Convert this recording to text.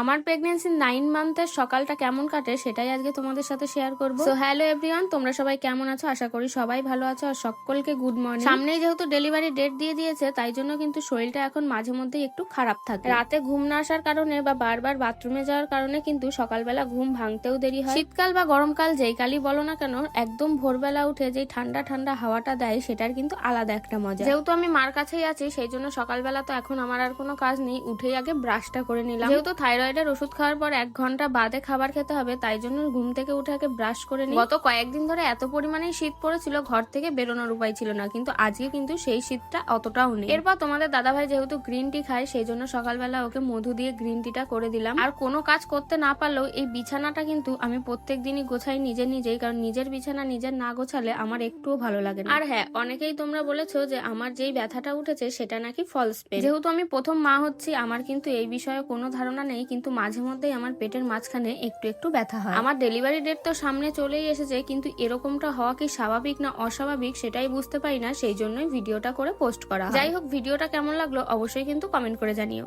আমার pregnancy nine মান্থের সকালটা কেমন কাটে সেটাই আজকে তোমাদের সাথে শেয়ার করব। তো হ্যালো এভরিওয়ান তোমরা সবাই কেমন আছো? আশা করি সবাই ভালো আছো আর সকলকে গুড মর্নিং সামনেই যেহেতু ডেলিভারি ডেট দিয়ে দিয়েছে, তাই জন্য কিন্তু শরীরটা এখন মাঝে মধ্যে একটু খারাপ থাকে। রাতে ঘুম না আসার কারণে বা বারবার বাথরুমে যাওয়ার কারণে কিন্তু সকালবেলা ঘুম ভাঙতেও দেরি হয়। শীতকাল বা গরমকাল যেই কালই বলো না কেন, একদম ভোরবেলা উঠে যেই ঠান্ডা ঠান্ডা হাওয়াটা দেয়, সেটার কিন্তু আলাদা একটা মজা। যেহেতু আমি মার কাছেই আছি, সেই জন্য সকালবেলা তো এখন আমার আর কোনো কাজ নেই, উঠেই আগে ব্রাশটা করে নিলাম। যেহেতু থাইরয়েডের ওষুধ খাওয়ার পর এক ঘণ্টা বাদে খাবার খেতে হবে, তাই জন্য ঘুম থেকে উঠে আগে ব্রাশ করে নিই। গত কয়েকদিন ধরে এত পরিমাণে শীত পড়েছিল, ঘর থেকে বেরোনোর উপায় ছিল না, কিন্তু আজকে কিন্তু সেই শীতটা অতটাও নেই। এরপর তোমাদের দাদাভাই যেহেতু গ্রিন টি খায়, সেই জন্য সকালবেলা ওকে মধু দিয়ে গ্রিন টিটা করে দিলাম। আর কোনো কাজ করতে না পারলেও এই বিছানাটা কিন্তু আমি প্রত্যেক দিনই গোছাই নিজে নিজেই, কারণ নিজের বিছানা নিজের না গোছালে আমার একটুও ভালো লাগে না। আর হ্যাঁ অনেকেই তোমরা বলেছ যে আমার যেই ব্যথাটা উঠেছে, সেটা নাকি ফলস পেন যেহেতু আমি প্রথম মা হচ্ছি, আমার কিন্তু এই বিষয়ে কোনো ধারণা নেই কিন্তু মাঝে মধ্যেই আমার পেটের মাঝখানে একটু একটু ব্যথা হয়। আমার ডেলিভারি ডেট তো সামনে চলেই এসেছে কিন্তু এরকমটা হওয়া কি স্বাভাবিক না অস্বাভাবিক সেটাই বুঝতে পারি না সেই জন্যই ভিডিওটা করে পোস্ট করা যাই হোক ভিডিওটা কেমন লাগল অবশ্যই কিন্তু কমেন্ট করে জানিও।